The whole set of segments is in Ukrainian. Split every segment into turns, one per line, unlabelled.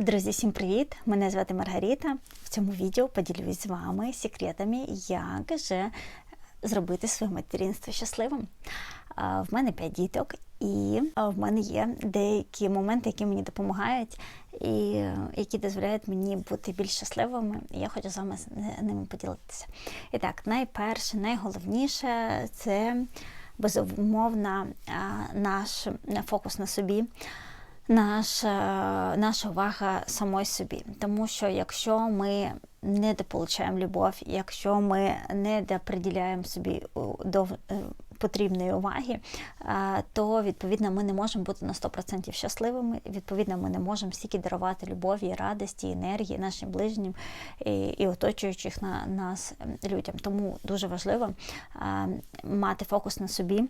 Друзі, всім привіт! Мене звати Маргарита. В цьому відео поділюсь з вами секретами, як же зробити своє материнство щасливим. В мене 5 діток, і в мене є деякі моменти, які мені допомагають, і які дозволяють мені бути більш щасливими. Я хочу з вами ними поділитися. І так, найперше, найголовніше це безумовно наш фокус на собі наша, наша увага самой собі. Тому що якщо ми не дополучаємо любов, якщо ми не доприділяємо собі до е, потрібної уваги, то відповідно ми не можемо бути на 100% щасливими. Відповідно, ми не можемо стільки дарувати любові, радості, енергії нашим ближнім і, і оточуючих на нас людям. Тому дуже важливо мати фокус на собі.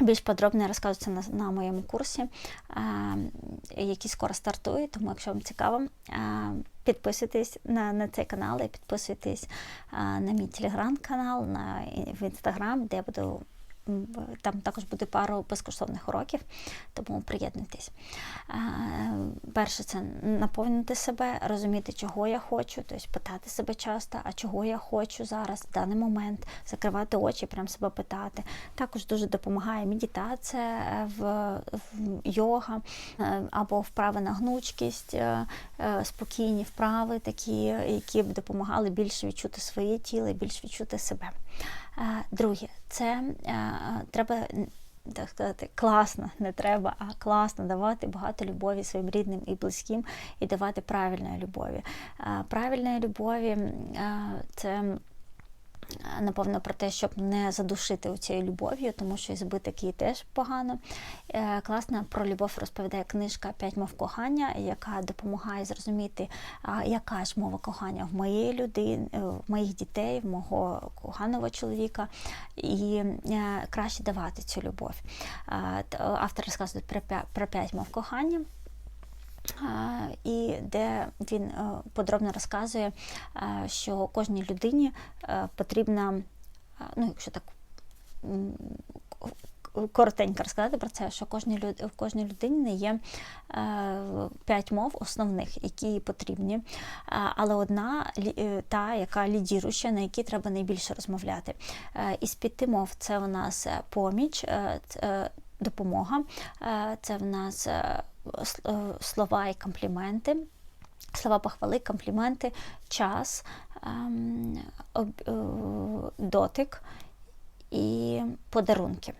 Більш подробно розказується на, на моєму курсі, а, який скоро стартує. Тому, якщо вам цікаво, а, підписуйтесь на, на цей канал і підписуйтесь а, на мій телеграм-канал, на в інстаграм, де я буду. Там також буде пару безкоштовних уроків, тому приєднуйтесь. Перше, це наповнити себе, розуміти, чого я хочу, тобто питати себе часто, а чого я хочу зараз, в даний момент, закривати очі, прям себе питати. Також дуже допомагає медитація, е, в, в йога е, або вправи на гнучкість, е, спокійні вправи, такі, які б допомагали більше відчути своє тіло більше відчути себе. Друге, це треба так сказати, класно, не треба, а класно давати багато любові своїм рідним і близьким і давати правильної любові. Правильної любові це. Напевно, про те, щоб не задушити цією любов'ю, тому що і збиток її теж погано. Е, Класно про любов розповідає книжка П'ять мов кохання, яка допомагає зрозуміти, яка ж мова кохання в моєї людини, е, в моїх дітей, в мого коханого чоловіка, і е, краще давати цю любов. Автор розказує про п'ять мов кохання. І де він е, подробно розказує, е, що кожній людині е, потрібна, ну якщо так коротенько розказати про це, що кожній люд- в кожній людині є п'ять мов основних, які потрібні, але одна та, яка лідіруюча, на якій треба найбільше розмовляти. Із п'яти мов це у нас поміч. Допомога, це в нас слова і компліменти, слова похвали, компліменти, час, ем, е, дотик і подарунки.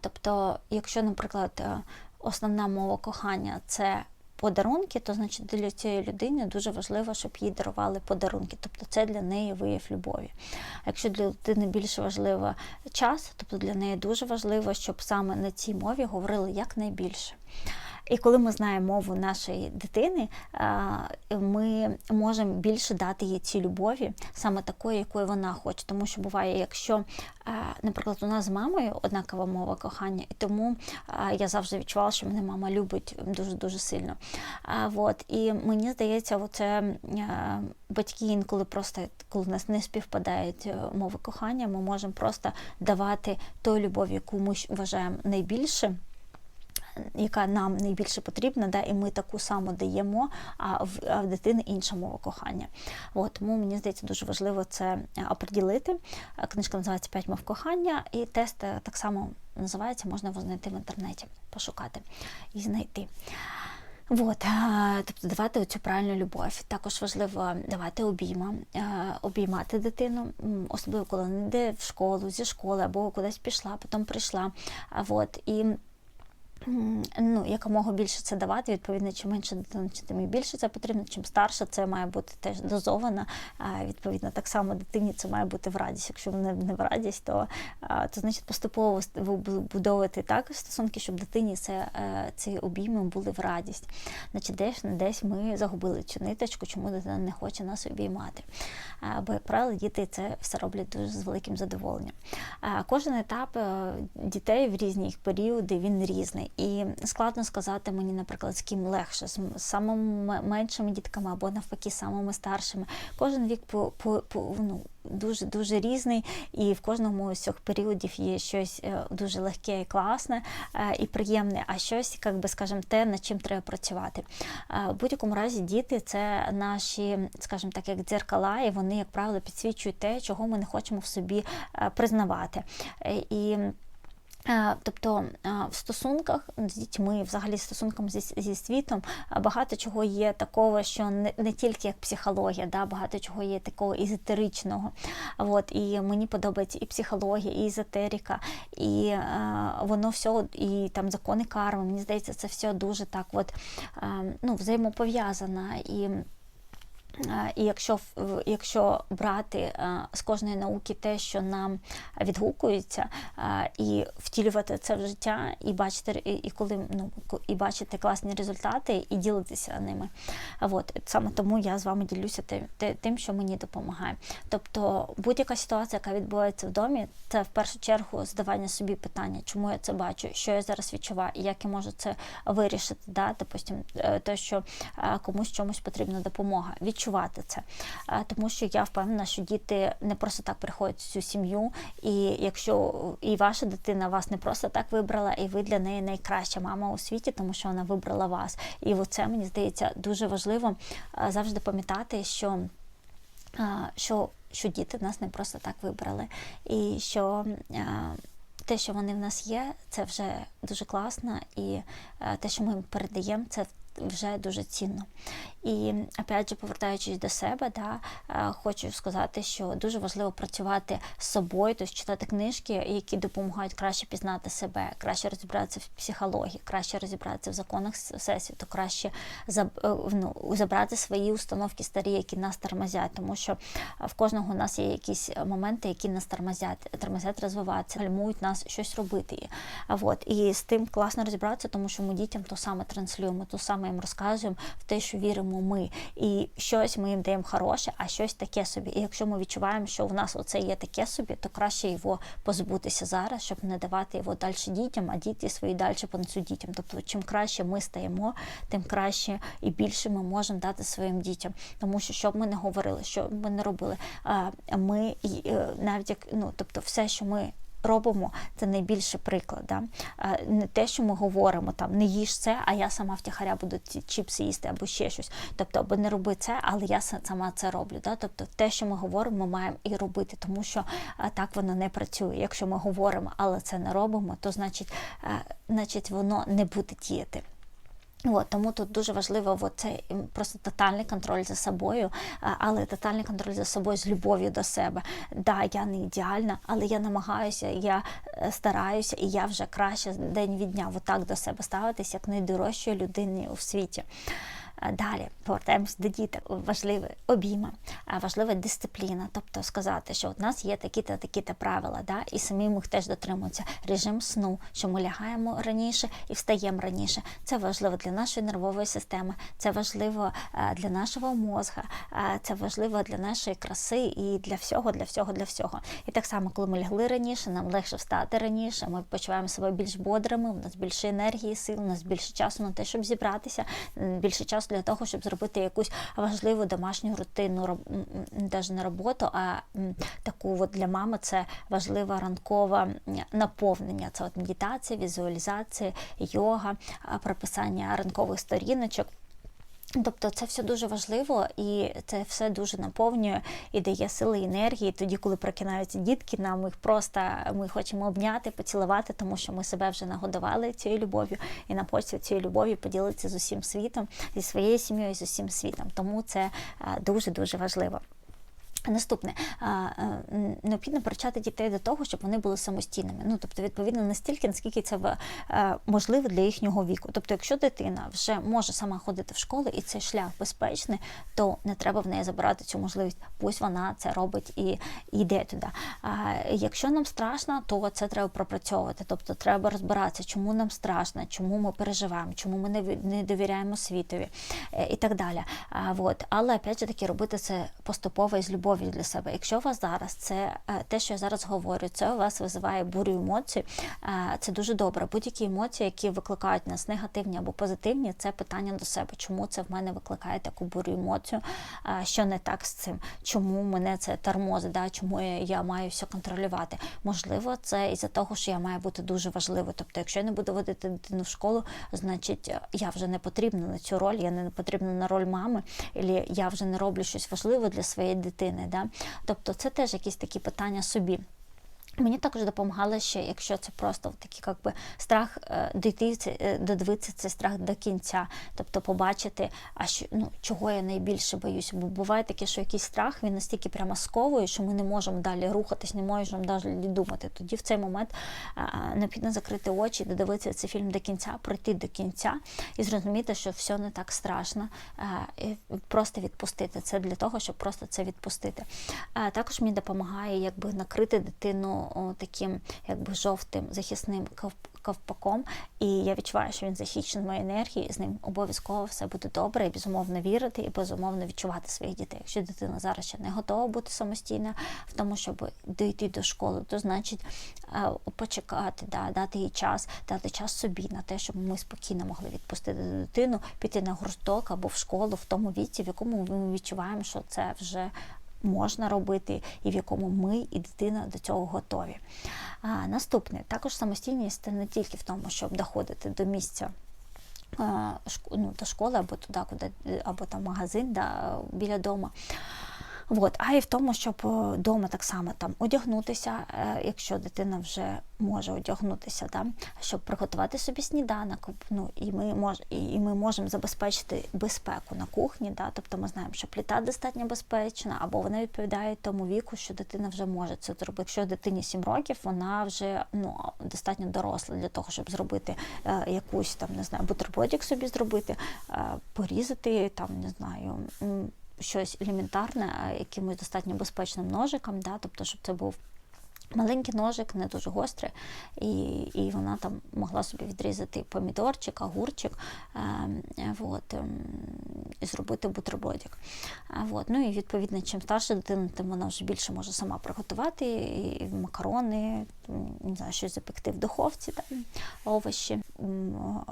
Тобто, якщо, наприклад, е, основна мова кохання це подарунки, то значить для цієї людини дуже важливо, щоб їй дарували подарунки. Тобто це для неї вияв любові. А якщо для людини більш важливо час, тобто для неї дуже важливо, щоб саме на цій мові говорили якнайбільше. І коли ми знаємо мову нашої дитини, ми можемо більше дати їй цій любові, саме такої, якої вона хоче. Тому що буває, якщо, наприклад, у нас з мамою однакова мова кохання, і тому я завжди відчувала, що мене мама любить дуже дуже сильно. А, вот. І мені здається, оце батьки інколи просто, коли в нас не співпадають е, мови кохання, ми можемо просто давати той любові, яку ми вважаємо найбільше яка нам найбільше потрібна, да, і ми таку саму даємо, а в, а в дитини інша мова кохання. От, тому мені здається, дуже важливо це е, оприділити. Е, Книжка називається П'ять мов кохання, і тест е, так само називається, можна його знайти в інтернеті, пошукати і знайти. От, тобто давати цю правильну любов. Також важливо давати обійма, е, обіймати дитину, особливо коли вона йде в школу, зі школи або кудись пішла, потім прийшла. От, і Ну, якомога більше це давати, відповідно, чим менше дитина, тим і більше це потрібно, чим старше це має бути теж дозовано. Відповідно, так само дитині це має бути в радість. Якщо не, не в радість, то, то значить поступово будовувати так стосунки, щоб дитині це, е, ці обійми були в радість. Значить, десь, десь ми загубили цю ниточку, чому дитина не хоче нас обіймати. Бо, як правило, діти це все роблять дуже з великим задоволенням. Кожен етап е, дітей в різні їх періоди він різний. І складно сказати мені, наприклад, з ким легше, з самими меншими дітками або навпаки, самими старшими. Кожен вік по, по, по ну, дуже дуже різний, і в кожному з цих періодів є щось е, дуже легке і класне е, і приємне, а щось, як би скажімо, те, над чим треба працювати. Е, В будь-якому разі діти це наші, скажімо так, як дзеркала, і вони, як правило, підсвічують те, чого ми не хочемо в собі признавати. І Тобто е, в стосунках з дітьми, взагалі стосунком зі, зі світом, е, багато чого є такого, що не, не тільки як психологія, да, багато чого є такого езотеричного. От, і мені подобається і психологія, і езотерика, і е, воно все, і там закони карми. Мені здається, це все дуже так от, е, ну, взаємопов'язано. І Е, І якщо, якщо брати е, з кожної науки те, що нам відгукується, е, і втілювати це в життя, і бачити, і, коли ну і бачити класні результати, і ділитися ними. От саме тому я з вами ділюся тим, тим, що мені допомагає. Тобто будь-яка ситуація, яка відбувається в домі, це в першу чергу задавання собі питання, чому я це бачу, що я зараз відчуваю, як я можу це вирішити. Да? Допустим, е, те, що е, комусь чомусь потрібна допомога, відчувати це. Е, Тому що я впевнена, що діти не просто так приходять в цю сім'ю, і якщо і ваша дитина вас не просто так вибрала, і ви для неї найкраща мама у світі, тому що вона вибрала вас. І оце мені здається дуже важливо е, завжди пам'ятати, що що, що діти нас не просто так вибрали. І що те, що вони в нас є, це вже дуже класно, і те, що ми їм передаємо, це вже дуже цінно. І опять же, повертаючись до себе, да, хочу сказати, що дуже важливо працювати з собою, тобто читати книжки, які допомагають краще пізнати себе, краще розібратися в психології, краще розібратися в законах всесвіту, краще е, ну, забрати свої установки старі, які нас тормозять, тому що в кожного у нас є якісь е, моменти, які нас тормозять, тормозять розвиватися, гальмують нас щось робити. А от і з тим класно розібратися, тому що ми дітям то саме транслюємо, то саме їм розказуємо в те, що віримо ми. І щось ми їм даємо хороше, а щось таке собі. І якщо ми відчуваємо, що в нас оце є таке собі, то краще його позбутися зараз, щоб не давати його далі дітям, а діти свої далі понесуть дітям. Тобто, чим краще ми стаємо, тим краще і більше ми можемо дати своїм дітям. Тому що що б ми не говорили, що б ми не робили, ми е, навіть як ну, тобто, все, що ми. Робимо це найбільший приклад. Да? Не те, що ми говоримо, там не їж це, а я сама втіхаря буду ці чіпси їсти або ще щось. Тобто, або не роби це, але я сама це роблю. Да? Тобто, те, що ми говоримо, ми маємо і робити, тому що так воно не працює. Якщо ми говоримо, але це не робимо, то значить, значить воно не буде діяти. От, тому тут дуже важливо от цей просто тотальний контроль за собою, але тотальний контроль за собою з любов'ю до себе. Да, я не ідеальна, але я намагаюся, я е, стараюся, і я вже краще день від дня отак до себе ставитись, як найдорожчої людини у світі. Далі повертаємось до діток. Важливе обійма, важлива дисципліна. Тобто сказати, що у нас є такі-то такі-то правила, да, і самі їх теж дотримуються. Режим сну, що ми лягаємо раніше і встаємо раніше. Це важливо для нашої нервової системи, це важливо для нашого мозга, це важливо для нашої краси і для всього, для всього, для всього. І так само, коли ми лягли раніше, нам легше встати раніше. Ми почуваємо себе більш бодрими, у нас більше енергії, сил, у нас більше часу на те, щоб зібратися, більше часу для того, щоб зробити якусь важливу домашню м, навіть не роботу, а таку от для мами це важлива ранкова наповнення. Це от медитація, візуалізація, йога, прописання ранкових сторіночок. Тобто це все дуже важливо і це все дуже наповнює і дає сили і енергії. Тоді, коли прокинаються дітки, нам їх просто ми хочемо обняти, поцілувати, тому що ми себе вже нагодували цією любов'ю, і на хочеться цієї любові поділитися з усім світом, зі своєю сім'єю, з усім світом. Тому це дуже дуже важливо. Наступне е, необхідно привчати дітей до того, щоб вони були самостійними. Ну тобто, відповідно, настільки, наскільки це е, можливо для їхнього віку. Тобто, якщо дитина вже може сама ходити в школу і цей шлях безпечний, то не треба в неї забирати цю можливість. Пусть вона це робить і, йде туди. А якщо нам страшно, то це треба пропрацьовувати. Тобто, треба розбиратися, чому нам страшно, чому ми переживаємо, чому ми не, не довіряємо світові е, і так далі. А, вот. Але опять же таки робити це поступово і з любов'ю любов'ю для себе. Якщо у вас зараз це е, те, що я зараз говорю, це у вас визиває бурю емоцій, е, це дуже добре. Будь-які емоції, які викликають нас негативні або позитивні, це питання до себе. Чому це в мене викликає таку бурю емоцію? Е, Що не так з цим? Чому мене це тормозить? Да? Чому я, маю все контролювати? Можливо, це із-за того, що я маю бути дуже важливою. Тобто, якщо я не буду водити дитину в школу, значить я вже не потрібна на цю роль, я не потрібна на роль мами, або я вже не роблю щось важливе для своєї дитини. Да? Тобто, це теж якісь такі питання собі. Мені також допомагало ще, якщо це просто такий як би, страх е, дійти, е, додивитися цей страх до кінця, тобто побачити, а що ну чого я найбільше боюся. Бо буває таке, що якийсь страх він настільки прямо сковує, що ми не можемо далі рухатись, не можемо далі думати. Тоді в цей момент необхідно закрити очі, додивитися цей фільм до кінця, пройти до кінця і зрозуміти, що все не так страшно, і просто відпустити. Це для того, щоб просто це відпустити. Також мені допомагає якби накрити дитину о, таким якби жовтим захисним ков- ковпаком, і я відчуваю, що він захищений моєю енергією, і з ним обов'язково все буде добре, і безумовно вірити, і безумовно відчувати своїх дітей. Якщо дитина зараз ще не готова бути самостійна в тому, щоб дійти до школи, то значить е, почекати, да, дати їй час, дати час собі на те, щоб ми спокійно могли відпустити дитину, піти на гурток або в школу в тому віці, в якому ми відчуваємо, що це вже можна робити, і в якому ми і дитина до цього готові. А, Наступне також самостійність це не тільки в тому, щоб доходити до місця. Ну, до школи або туди, куди або там магазин да, біля дому. От, а і в тому, щоб вдома так само там одягнутися, е, якщо дитина вже може одягнутися, да, щоб приготувати собі сніданок. Ну, і ми мож, і ми можемо забезпечити безпеку на кухні. Да, тобто ми знаємо, що плита достатньо безпечна, або вона відповідає тому віку, що дитина вже може це зробити. Якщо дитині 7 років, вона вже ну, достатньо доросла для того, щоб зробити е, якусь там, не знаю, бутербродик собі зробити, е, порізати там, не знаю. Щось елементарне, якимось достатньо безпечним ножиком, да, тобто, щоб це був маленький ножик, не дуже гострий, і, і вона там могла собі відрізати помідорчик, огурчик, е, е, ем, і зробити бутербродик. Е, от. Ну і відповідно, чим старша дитина, тим вона вже більше може сама приготувати і макарони, не знаю, щось запекти в духовці, там, овочі,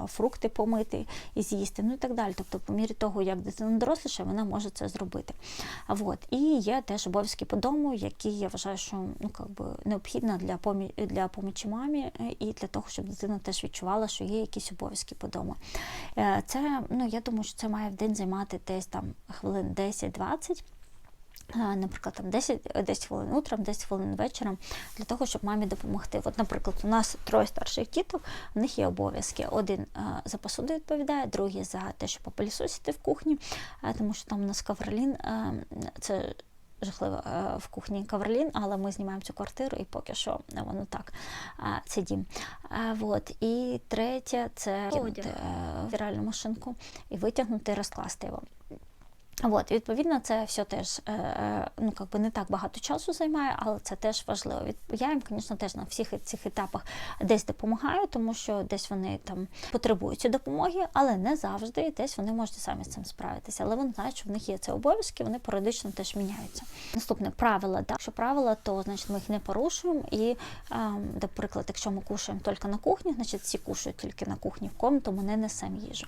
фрукти помити і з'їсти, ну і так далі. Тобто, по мірі того, як дитина доросліша, вона може це зробити. От. І є теж обов'язки по дому, які я вважаю, що ну, би, необхідно для, помі... для помічі мамі е, і для того, щоб дитина теж відчувала, що є якісь обов'язки по дому. Е, Це, ну, я думаю, що це має в день займати десь там хвилин 10-20. Е, Наприклад, там 10, 10 хвилин утром, 10 хвилин вечором, для того, щоб мамі допомогти. От, наприклад, у нас троє старших діток, у них є обов'язки. Один е, за посуду відповідає, другий за те, щоб попилісосити в кухні, е, тому що там у нас ковролін, е, це жахливо е, в кухні ковролін, але ми знімаємо цю квартиру і поки що воно так, е, це дім. Е, Вот. І третє це е, віральну машинку і витягнути розкласти його. От, відповідно, це все теж е, е, ну, как би не так багато часу займає, але це теж важливо. Я їм, звісно, теж на всіх цих етапах десь допомагаю, тому що десь вони там потребують допомоги, але не завжди, десь вони можуть самі з цим справитися. Але вони знають, що в них є це обов'язки, вони періодично теж міняються. Наступне правила. Да? Якщо правила, то значить ми їх не порушуємо. І, е, наприклад, якщо ми кушаємо тільки на кухні, значить всі кушають тільки на кухні в комнату, ми не несемо їжу.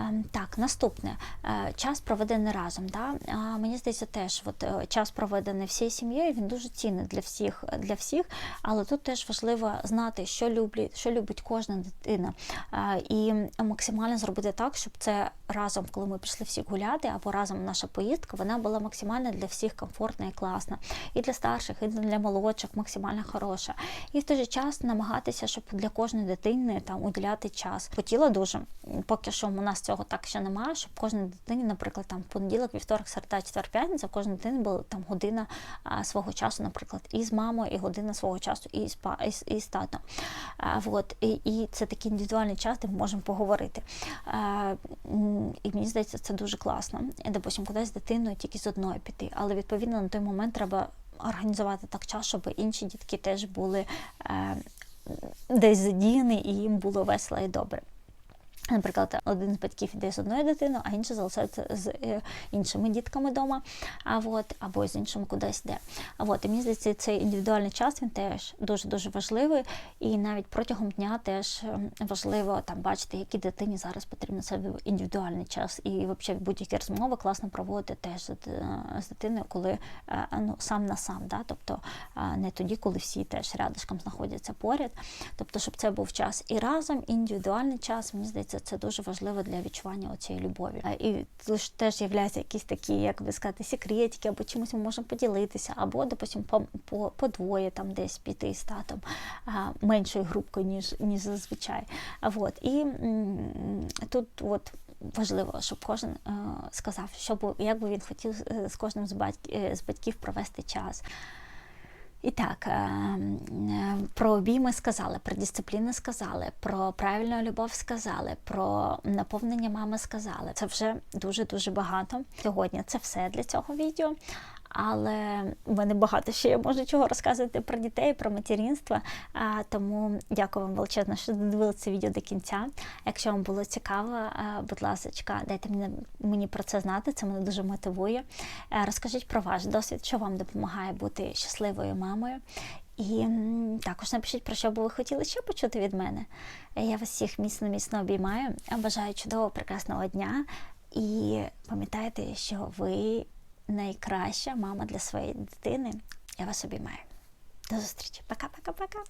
Ем, Так, наступне Е, час проведений разом. Да? Мені здається, теж от, е, час проведений всією сім'єю, він дуже цінний для всіх, для всіх, але тут теж важливо знати, що люблять, що любить кожна дитина, Е, і максимально зробити так, щоб це разом, коли ми пішли всі гуляти, або разом наша поїздка, вона була максимально для всіх комфортна і класна. І для старших, і для молодших максимально хороша. І в той же час намагатися, щоб для кожної дитини там уділяти час. Хотіла дуже, поки що у нас цього так ще немає, щоб кожній дитині, наприклад, там понеділок, вівторок, середа, четвер, п'ятниця, в кожній дитині була там година а, свого часу, наприклад, і з мамою, і година свого часу, і з, па- і і з татом. А, вот, і, і це такий індивідуальний час, де ми можемо поговорити. А, і мені здається, це дуже класно. І, допустим, кудись з дитиною тільки з одною піти, але відповідно на той момент треба організувати так час, щоб інші дітки теж були е, десь задіяні і їм було весело і добре. Наприклад, один з батьків іде з одною дитиною, а інший залишається з е, іншими дітками вдома, а от, або з іншими кудись йде. А от, і мені здається, цей індивідуальний час він теж дуже дуже важливий. І навіть протягом дня теж ем, важливо там бачити, якій дитині зараз потрібен цей індивідуальний час. І взагалі будь-які розмови класно проводити теж з, дитиною, коли е, ну, сам на сам, да? тобто е, не тоді, коли всі теж рядышком знаходяться поряд. Тобто, щоб це був час і разом, і індивідуальний час, мені здається, це дуже важливо для відчування цієї любові. І тут теж являються якісь такі, як би сказати, секретики, або чимось ми можемо поділитися, або, допустим, по, по, двоє там десь піти з татом меншою групкою, ніж, ніж зазвичай. От. І тут от важливо, щоб кожен е, сказав, що як би він хотів з кожним з, батьк, е, з батьків провести час. І так, е, е, про обійми сказали, про дисципліни сказали, про правильну любов сказали, про наповнення мами сказали. Це вже дуже-дуже багато. Сьогодні це все для цього відео. Але в мене багато ще я можу чого розказувати про дітей, про материнство. Тому дякую вам величезно, що додивилися це відео до кінця. Якщо вам було цікаво, будь ласка, дайте мені, про це знати, це мене дуже мотивує. Е, Розкажіть про ваш досвід, що вам допомагає бути щасливою мамою. І також напишіть, про що би ви хотіли ще почути від мене. Е, Я вас всіх міцно міцно обіймаю. Бажаю чудового, прекрасного дня. І пам'ятайте, що ви найкраща мама для своєї дитини. Я вас обіймаю. До зустрічі. Пока-пока-пока.